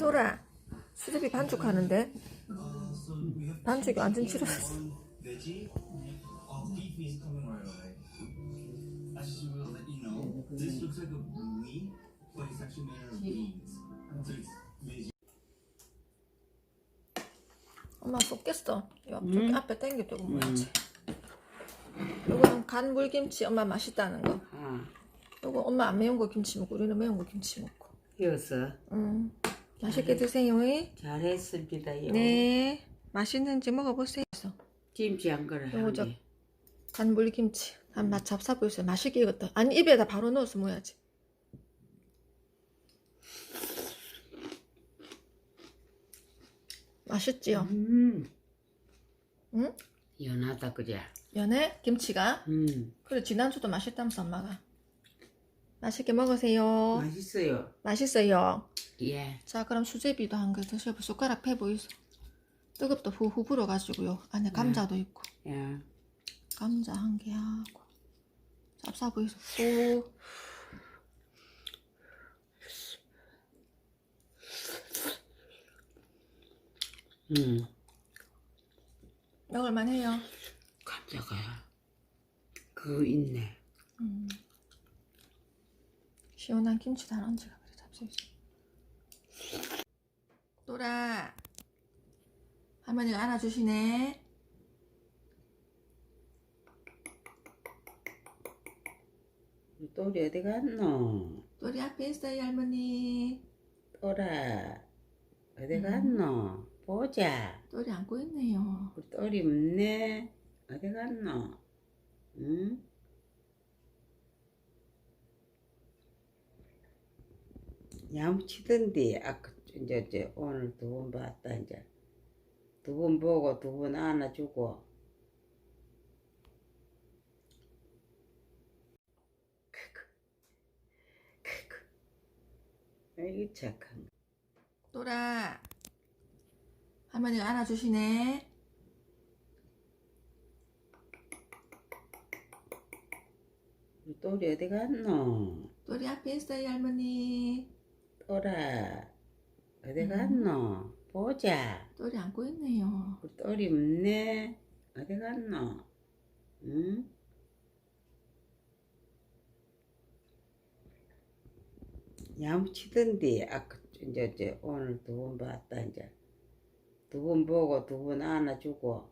우리 반죽하는데 반죽이 완전. Uh, veggie. 엄마 쏟겠어 이거 음. 앞에 당겨두고 뭐야지 요거는 간 물김치 엄마 맛있다는 거 아, 요거 엄마 안 매운 거 김치 먹고 우리는 매운 거 김치 먹고 여섯. 음 맛있게 드세요 잘했습니다요. 네 맛있는지 먹어보세요 김치 한 그릇 요거 한 저- 개. 간 물김치 한맛 잡사 보였어요 맛있게 익었다 아니 입에다 바로 넣어서 먹어야지 맛있지요? 음, 응? 연하다 그래. 연해? 김치가? 음, 그래 지난주도 맛있다면서 엄마가 맛있게 먹으세요 맛있어요. 맛있어요 예. 자 그럼 수제비도 한개 드셔보 숟가락 패 보이소. 뜨겁다. 후후 불어가지고요. 안에 감자도 있고. 예. 감자 한 개 하고. 쌉싸 보이소. 오 음, 먹을만 해요. 감자가 그거 있네. 음. 시원한 김치 다람쥐가 그래 잡숴있어 또라 할머니가 안아주시네 또리 어디 갔노? 또리 앞에 있어요 할머니 또라 어디 음. 갔노? 보자. 또리 안고 있네요 우리 또리 없네. 어디 갔노? 응? 야무치던데 아까 이제 이제 오늘 두 번 봤다 이제. 두 번 보고 두 번 안아주고. 아이고 착한 거. 또라. 할머니가 안아주시네. 우리 또리 어디 갔노? 또리 앞에 있어요 할머니. 또라 어디 음. 갔노? 보자 또리 안고 있네요 우리 또리 없네 어디 갔노? 응? 야무치던데 아까 이제 이제 오늘 두 번 봤다 이제 두 번 보고 두 번 안아주고